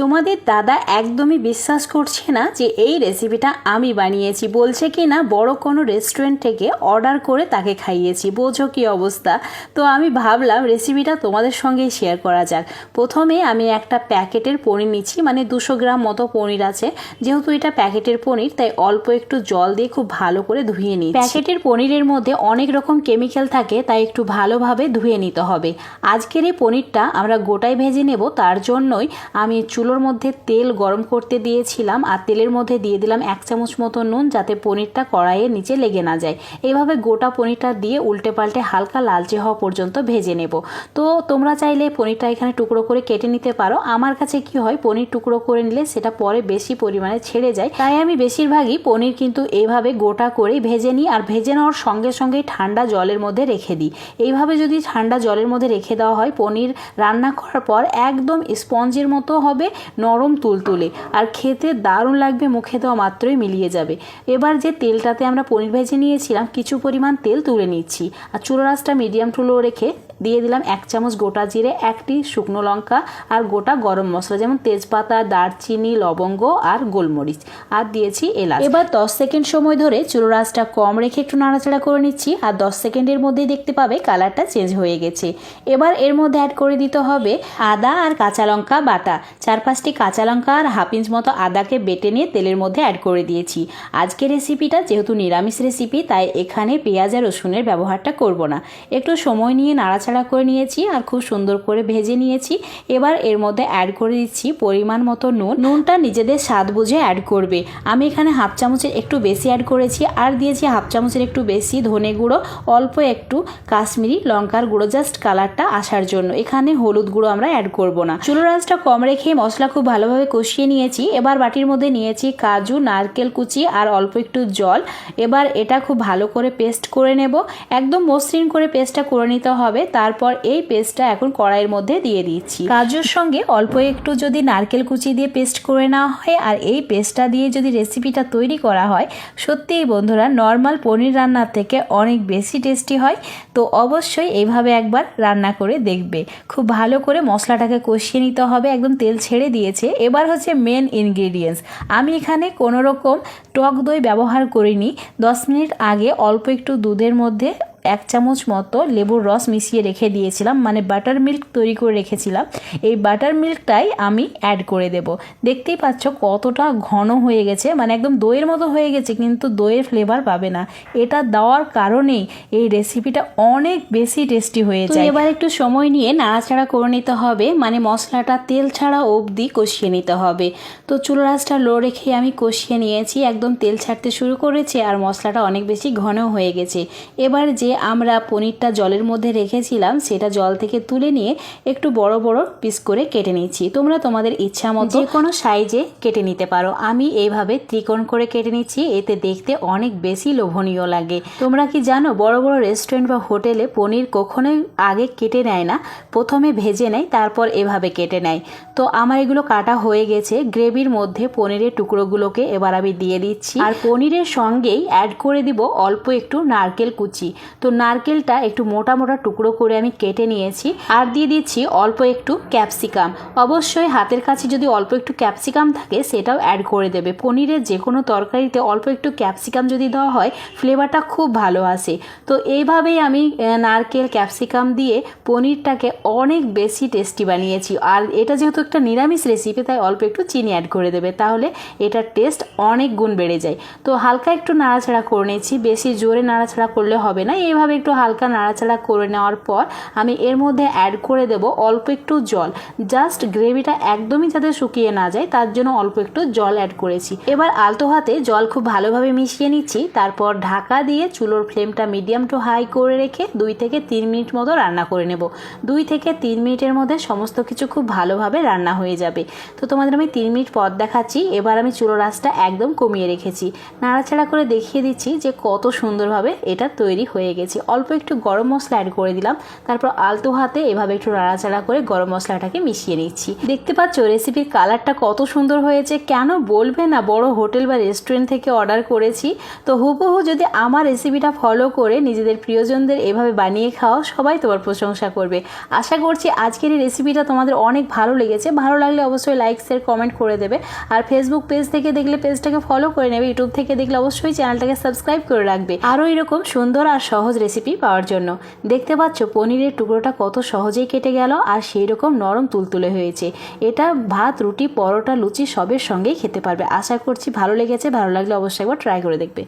তোমাদের দাদা একদমই বিশ্বাস করছে না যে এই রেসিপিটা আমি বানিয়েছি। বলছে কি না বড় কোনো রেস্টুরেন্ট থেকে অর্ডার করে তাকে খাইয়েছি। বোঝো কি অবস্থা? তো আমি ভাবলাম রেসিপিটা তোমাদের সঙ্গেই শেয়ার করা যাক। প্রথমে আমি একটা প্যাকেটের পনির নিচ্ছি মানে দুশো গ্রাম মতো পনির আছে। যেহেতু এটা প্যাকেটের পনির, তাই অল্প একটু জল দিয়ে খুব ভালো করে ধুয়ে নিই প্যাকেটের পনিরের মধ্যে অনেক রকম কেমিক্যাল থাকে, তাই একটু ভালোভাবে ধুয়ে নিতে হবে। আজকের এই পনিরটা আমরা গোটায় ভেজে নেব, তার জন্যই আমি চুলোর মধ্যে তেল গরম করতে দিয়েছিলাম আর তেলের মধ্যে দিয়ে দিলাম এক চামচ মতো নুন যাতে পনিরটা কড়াইয়ের নিচে লেগে না যায়। এইভাবে গোটা পনিরটা দিয়ে উল্টে পাল্টে হালকা লালচে হওয়া পর্যন্ত ভেজে নেব। তো তোমরা চাইলে পনিরটা এখানে টুকরো করে কেটে নিতে পারো। আমার কাছে কি হয়, পনির টুকরো করে নিলে সেটা পরে বেশি পরিমাণে ছেড়ে যায়। তাই আমি বেশিরভাগই পনির কিন্তু এইভাবে গোটা করেই ভেজে নিই আর ভেজে নেওয়ার সঙ্গে সঙ্গেই ঠান্ডা জলের মধ্যে রেখে দিই। এইভাবে যদি ঠান্ডা জলের মধ্যে রেখে দেওয়া হয়, পনির রান্না করার পর একদম স্পঞ্জের মতো হবে নরম তুলতুলে। আর খেতে দারুণ লাগবে, মুখে দেওয়া মাত্রই মিলিয়ে যাবে। এবার যে তেলটাতে আমরা পনির ভেজে নিয়েছিলাম, কিছু পরিমাণ তেল তুলে নিচ্ছি। আর চুলো রাসটা মিডিয়াম টুলো রেখে দিয়ে দিলাম এক চামচ গোটা জিরে, একটি শুকনো লঙ্কা আর গোটা গরম মশলা, যেমন তেজপাতা, দারচিনি, লবঙ্গ আর গোলমরিচ। আর দিয়েছি এলাচ। এবার দশ সেকেন্ড সময় ধরে চুলো রাসটা কম রেখে একটু নাড়াচাড়া করে নিচ্ছি, আর দশ সেকেন্ডের মধ্যেই দেখতে পাবে কালারটা চেঞ্জ হয়ে গেছে। এবার এর মধ্যে অ্যাড করে দিতে হবে আদা আর কাঁচা লঙ্কা বাটা। চার পাঁচটি কাঁচা লঙ্কা আর হাফ ইঞ্চ মতো আদাকে বেটে নিয়ে তেলের মধ্যে অ্যাড করে দিয়েছি। আজকের রেসিপিটা যেহেতু নিরামিষ রেসিপি তাই এখানে পেঁয়াজ আর রসুনের ব্যবহারটা করব না। একটু সময় নিয়ে নাড়াচাড়া করে নিয়েছি আর খুব সুন্দর করে ভেজে নিয়েছি। এবার এর মধ্যে অ্যাড করে দিচ্ছি পরিমাণ মতো নুন। নুনটা নিজেদের স্বাদ বুঝে অ্যাড করবে। আমি এখানে হাফ চামচের একটু বেশি অ্যাড করেছি আর দিয়েছি হাফ চামচের একটু বেশি ধনে গুঁড়ো, অল্প একটু কাশ্মীরি লঙ্কার গুঁড়ো জাস্ট কালারটা আসার জন্য। এখানে হলুদ গুঁড়ো আমরা অ্যাড করব না। চুলো রাজটা কম রেখে মশলা খুব ভালোভাবে কষিয়ে নিয়েছি। এবার বাটির মধ্যে নিয়েছি কাজু, নারকেল কুচি আর অল্প একটু জল। এবার এটা খুব ভালো করে পেস্ট করে নেব। একদম মসৃণ করে পেস্টটা করে নিতে হবে। তারপর এই পেস্টটা এখন কড়াইয়ের মধ্যে দিয়ে দিচ্ছি। কাজুর সঙ্গে অল্প একটু যদি নারকেল কুচি দিয়ে পেস্ট করে নেওয়া হয় আর এই পেস্টটা দিয়ে যদি রেসিপিটা তৈরি করা হয়, সত্যিই বন্ধুরা নর্মাল পনির রান্নার থেকে অনেক বেশি টেস্টি হয়। তো অবশ্যই এইভাবে একবার রান্না করে দেখবে। খুব ভালো করে মশলাটাকে কষিয়ে নিতে হবে, একদম তেল ছেড়ে দিয়েছে। এবার হচ্ছে মেন ইনগ্রিডিয়েন্টস আমি এখানে কোনো রকম টক দই ব্যবহার করিনি। দশ মিনিট আগে অল্প একটু দুধের মধ্যে এক চামচ মতো লেবুর রস মিশিয়ে রেখে দিয়েছিলাম মানে বাটার মিল্ক তৈরি করে রেখেছিলাম। এই বাটার মিল্কটাই আমি অ্যাড করে দেব। দেখতেই পাচ্ছ কতটা ঘন হয়ে গেছে মানে একদম দইয়ের মতো হয়ে গেছে কিন্তু দইয়ের ফ্লেভার পাবে না। এটা দেওয়ার কারণেই এই রেসিপিটা অনেক বেশি টেস্টি হয়ে যায়। এবার একটু সময় নিয়ে নাড়াচাড়া করে নিতে হবে মানে মশলাটা তেল ছাড়া অবধি কষিয়ে নিতে হবে। তো চুলো রাসটা লো রেখে আমি কষিয়ে নিয়েছি একদম তেল ছাড়তে শুরু করেছে আর মশলাটা অনেক বেশি ঘন হয়ে গেছে। এবার যে আমরা পনিরটা জলের মধ্যে রেখেছিলাম, সেটা জল থেকে তুলে নিয়ে একটু বড় বড় পিস করে কেটে নিচ্ছি। তোমরা তোমাদের ইচ্ছা মতো যে কোনো সাইজে কেটে নিতে পারো। আমি এইভাবে ত্রিকোণ করে কেটে নিচ্ছি, এতে দেখতে অনেক বেশি লোভনীয় লাগে। তোমরা কি জানো, বড় বড় রেস্টুরেন্ট বা হোটেলে পনির কখনোই আগে কেটে নেয় না, প্রথমে ভেজে নেয়, তারপর এভাবে কেটে নেয়। তো আমার এগুলো কাটা হয়ে গেছে, গ্রেভির মধ্যে পনিরের টুকরোগুলোকে এবার আমি দিয়ে দিচ্ছি। আর পনিরের সঙ্গেই অ্যাড করে দিব অল্প একটু নারকেল কুচি। তো নারকেলটা একটু মোটা মোটা টুকরো করে আমি কেটে নিয়েছি। আর দিয়ে দিচ্ছি অল্প একটু ক্যাপসিকাম। অবশ্যই হাতের কাছে যদি অল্প একটু ক্যাপসিকাম থাকে, সেটাও অ্যাড করে দেবে। পনিরের যে কোনো তরকারিতে অল্প একটু ক্যাপসিকাম যদি দেওয়া হয় ফ্লেভারটা খুব ভালো আসে। তো এইভাবেই আমি নারকেল, ক্যাপসিকাম দিয়ে পনিরটাকে অনেক বেশি টেস্টি বানিয়েছি। আর এটা যেহেতু একটা নিরামিষ রেসিপি তাই অল্প একটু চিনি অ্যাড করে দেবে। তাহলে এটার টেস্ট অনেক গুণ বেড়ে যায়। তো হালকা একটু নাড়াচাড়া করে নিয়েছি। বেশি জোরে নাড়াচাড়া করলে হবে না। এইভাবে একটু হালকা নাড়াচাড়া করে নেওয়ার পর আমি এর মধ্যে অ্যাড করে দেব অল্প একটু জল। জাস্ট গ্রেভিটা একদমই যাতে শুকিয়ে না যায়, তার জন্য অল্প একটু জল অ্যাড করেছি। এবার আলতো হাতে জল খুব ভালোভাবে মিশিয়ে নিচ্ছি, তারপর ঢাকা দিয়ে চুলোর ফ্লেমটা মিডিয়াম টু হাই করে রেখে দুই থেকে তিন মিনিট মতো রান্না করে নেব। দুই থেকে তিন মিনিটের মধ্যে সমস্ত কিছু খুব ভালোভাবে রান্না হয়ে যাবে। তো তোমাদের আমি তিন মিনিট পর দেখাচ্ছি, এবার আমি চুলো রাসটা একদম কমিয়ে রেখেছি। নাড়াচাড়া করে দেখিয়ে দিচ্ছি যে কত সুন্দরভাবে এটা তৈরি হয়ে গেছে। অল্প একটু গরম মশলা অ্যাড করে দিলাম। তারপর আলতো হাতে এভাবে একটু নাড়াচাড়া করে গরম মশলাটাকে মিশিয়ে নিচ্ছি। দেখতে পাচ্ছ রেসিপির কালারটা কত সুন্দর হয়েছে। কেন বলবে না? বড় হোটেল বা রেস্টুরেন্ট থেকে অর্ডার করেছি। তো হুবহু যদি আমার রেসিপিটা ফলো করে নিজেদের প্রিয়জনদের এভাবে বানিয়ে খাওয়াও সবাই তোমার প্রশংসা করবে। আশা করছি আজকের এই রেসিপিটা তোমাদের অনেক ভালো লেগেছে। ভালো লাগলে অবশ্যই লাইক শেয়ার কমেন্ট করে দেবে। আর ফেসবুক পেজ থেকে দেখলে পেজটাকে ফলো করে নেবে। ইউটিউব থেকে দেখলে অবশ্যই চ্যানেলটাকে সাবস্ক্রাইব করে রাখবে। আরও এরকম সুন্দর আর সহজ রেসিপি পাওয়ার জন্য। দেখতে পাচ্ছ পনিরের টুকরোটা কত সহজেই কেটে গেল আর সেই রকম নরম তুলতুলে হয়েছে। এটা ভাত, রুটি, পরোটা, লুচি সবের সঙ্গেই খেতে পারবে। আশা করছি ভালো লেগেছে। ভালো লাগলে অবশ্যই একবার ট্রাই করে দেখবে।